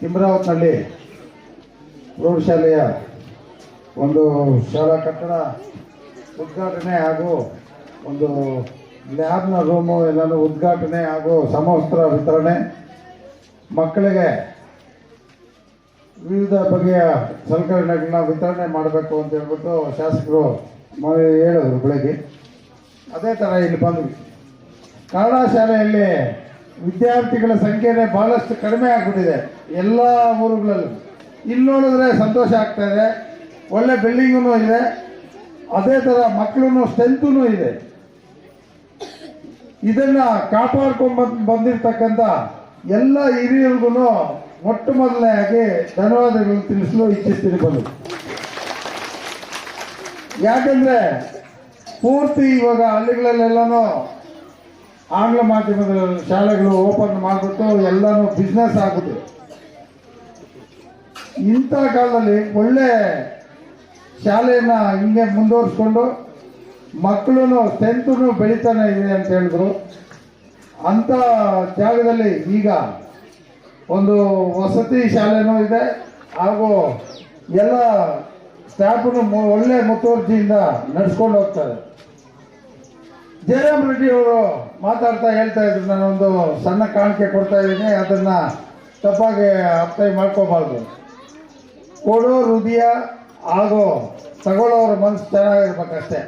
ತಿಮ್ರಾವತ್ನಲ್ಲಿ ಪ್ರೌಢಶಾಲೆಯ ಒಂದು ಶಾಲಾ ಕಟ್ಟಡ ಉದ್ಘಾಟನೆ ಹಾಗೂ ಒಂದು ಲ್ಯಾಬ್ನ ರೂಮು ಎಲ್ಲನೂ ಉದ್ಘಾಟನೆ ಹಾಗೂ ಸಮವಸ್ತ್ರ ವಿತರಣೆ. ಮಕ್ಕಳಿಗೆ ವಿವಿಧ ಬಗೆಯ ಸಲಕರಣೆಗಳನ್ನ ವಿತರಣೆ ಮಾಡಬೇಕು ಅಂತ ಹೇಳ್ಬಿಟ್ಟು ಶಾಸಕರು ಹೇಳಿದ್ರು ಬೆಳಗ್ಗೆ. ಅದೇ ಥರ ಇಲ್ಲಿ ಬಂದ್ವಿ. ಕನ್ನಡ ಶಾಲೆಯಲ್ಲಿ ವಿದ್ಯಾರ್ಥಿಗಳ ಸಂಖ್ಯೆನೇ ಬಹಳಷ್ಟು ಕಡಿಮೆ ಆಗ್ಬಿಟ್ಟಿದೆ ಎಲ್ಲ ಊರುಗಳಲ್ಲೂ. ಇಲ್ಲಿ ನೋಡಿದ್ರೆ ಸಂತೋಷ ಆಗ್ತಾ ಇದೆ. ಒಳ್ಳೆ ಬಿಲ್ಡಿಂಗೂ ಇದೆ. ಅದೇ ಥರ ಮಕ್ಕಳು ಸ್ಟ್ರೆಂತೂ ಇದೆ. ಇದನ್ನ ಕಾಪಾಡ್ಕೊಂಡ್ ಬಂದ್ ಬಂದಿರ್ತಕ್ಕಂಥ ಎಲ್ಲ ಹಿರಿಯರಿಗೂ ಮೊಟ್ಟ ಮೊದಲನೆಯಾಗಿ ಧನ್ಯವಾದಗಳು ತಿಳಿಸಲು ಇಚ್ಛಿಸ್ತೀನಿ ಬಂದು ಯಾಕಂದ್ರೆ ಪೂರ್ತಿ ಇವಾಗ ಹಳ್ಳಿಗಳಲ್ಲೆಲ್ಲನೂ ಆಂಗ್ಲ ಮಾಧ್ಯಮದ ಶಾಲೆಗಳು ಓಪನ್ ಮಾಡಿಬಿಟ್ಟು ಎಲ್ಲನೂ ಬಿಸ್ನೆಸ್ ಆಗುತ್ತೆ. ಇಂಥ ಕಾಲದಲ್ಲಿ ಒಳ್ಳೆ ಶಾಲೆಯನ್ನ ಹಿಂಗೆ ಮುಂದುವರಿಸ್ಕೊಂಡು ಮಕ್ಕಳು ಸ್ಟ್ರೆಂತು ಬೆಳೀತಾನೆ ಇದೆ ಅಂತ ಹೇಳಿದ್ರು. ಅಂಥ ಜಾಗದಲ್ಲಿ ಈಗ ಒಂದು ವಸತಿ ಶಾಲೆನೂ ಇದೆ, ಹಾಗೂ ಎಲ್ಲ ಸ್ಟಾಫನ್ನು ಒಳ್ಳೆ ಮುತುವರ್ಜಿಯಿಂದ ನಡ್ಸ್ಕೊಂಡು ಹೋಗ್ತಾರೆ. ಜಯರಾಮ್ ರೆಡ್ಡಿ ಅವರು ಮಾತಾಡ್ತಾ ಹೇಳ್ತಾ ಇದ್ರು. ನಾನೊಂದು ಸಣ್ಣ ಕಾಣಿಕೆ ಕೊಡ್ತಾ ಇದ್ದೀನಿ. ಅದನ್ನ ತಪ್ಪಾಗಿ ಅಪ್ಲೈ ಮಾಡ್ಕೋಬಾರ್ದು. ಕೊಡೋ ಹೃದಯ ಆಗೋ, ತಗೊಳ್ಳೋರ ಮನಸ್ಸು ಚೆನ್ನಾಗಿರ್ಬೇಕಷ್ಟೇ.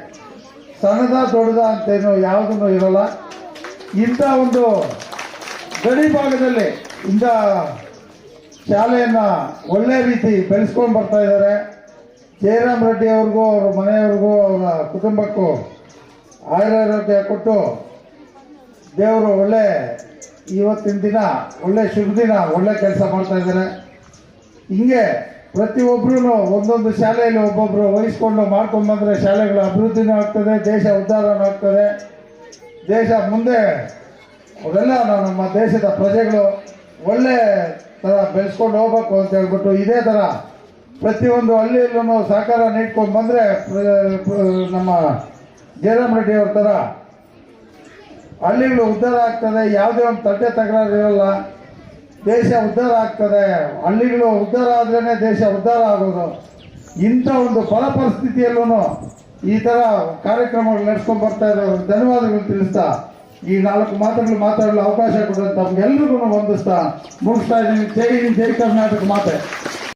ಸಣ್ಣದ ದೊಡ್ಡದ ಅಂತೇನು ಯಾವುದನ್ನು ಇರಲ್ಲ. ಇಂಥ ಒಂದು ಗಡಿ ಭಾಗದಲ್ಲಿ ಇಂಥ ಶಾಲೆಯನ್ನು ಒಳ್ಳೆ ರೀತಿ ಬೆಳೆಸ್ಕೊಂಡು ಬರ್ತಾ ಇದ್ದಾರೆ. ಜಯರಾಮ್ ರೆಡ್ಡಿ ಅವ್ರಿಗೂ, ಅವ್ರ ಮನೆಯವ್ರಿಗೂ, ಅವರ ಕುಟುಂಬಕ್ಕೂ ಆಯುರಾರೋಗ್ಯ ಕೊಟ್ಟು ದೇವರು ಒಳ್ಳೆ ಇವತ್ತಿನ ದಿನ, ಒಳ್ಳೆ ಶುಭ ದಿನ, ಒಳ್ಳೆ ಕೆಲಸ ಮಾಡ್ತಾ ಇದ್ದಾರೆ. ಹಿಂಗೆ ಪ್ರತಿಯೊಬ್ಬರೂ ಒಂದೊಂದು ಶಾಲೆಯಲ್ಲಿ ಒಬ್ಬೊಬ್ರು ವಹಿಸ್ಕೊಂಡು ಮಾಡ್ಕೊಂಡು ಬಂದ್ರೆ ಶಾಲೆಗಳ ಅಭಿವೃದ್ಧಿನೂ ಆಗ್ತದೆ, ದೇಶ ಉದ್ಧಾರನೂ ಆಗ್ತದೆ. ದೇಶ ಮುಂದೆ, ಅವೆಲ್ಲ ನಮ್ಮ ದೇಶದ ಪ್ರಜೆಗಳು ಒಳ್ಳೆ ಥರ ಬೆಳೆಸ್ಕೊಂಡು ಹೋಗ್ಬೇಕು ಅಂತ ಹೇಳ್ಬಿಟ್ಟು ಇದೇ ಥರ ಪ್ರತಿಯೊಂದು ಹಳ್ಳಿಯಲ್ಲೂ ಸಹಕಾರ ನೀಡ್ಕೊಂಡು ಬಂದರೆ ನಮ್ಮ ಜಯರಾಮ್ ರೆಡ್ಡಿ ಅವ್ರ ಥರ ಹಳ್ಳಿಗಳು ಉದ್ಧಾರ ಆಗ್ತದೆ, ಯಾವುದೇ ಒಂದು ತಟ್ಟೆ ತಕರಾರು ಇರಲ್ಲ. ದೇಶ ಉದ್ಧಾರ ಆಗ್ತದೆ. ಹಳ್ಳಿಗಳು ಉದ್ಧಾರ ಆದ್ರೇ ದೇಶ ಉದ್ಧಾರ ಆಗೋದು. ಇಂಥ ಒಂದು ಫಲ ಪರಿಸ್ಥಿತಿಯಲ್ಲೂ ಈ ಥರ ಕಾರ್ಯಕ್ರಮಗಳು ನಡೆಸ್ಕೊಂಡು ಬರ್ತಾ ಇರೋ ಧನ್ಯವಾದಗಳು ತಿಳಿಸ್ತಾ. ಈ ನಾಲ್ಕು ಮಾತುಗಳು ಮಾತಾಡಲು ಅವಕಾಶ ಕೊಡೋದು ತಮ್ಗೆಲ್ರಿಗೂ ವಂದಿಸ್ತಾ ಮುಗಿಸ್ತಾ ಇದ್ದೀನಿ. ಜೈ ಜೈ ಕರ್ನಾಟಕ ಮಾತೆ.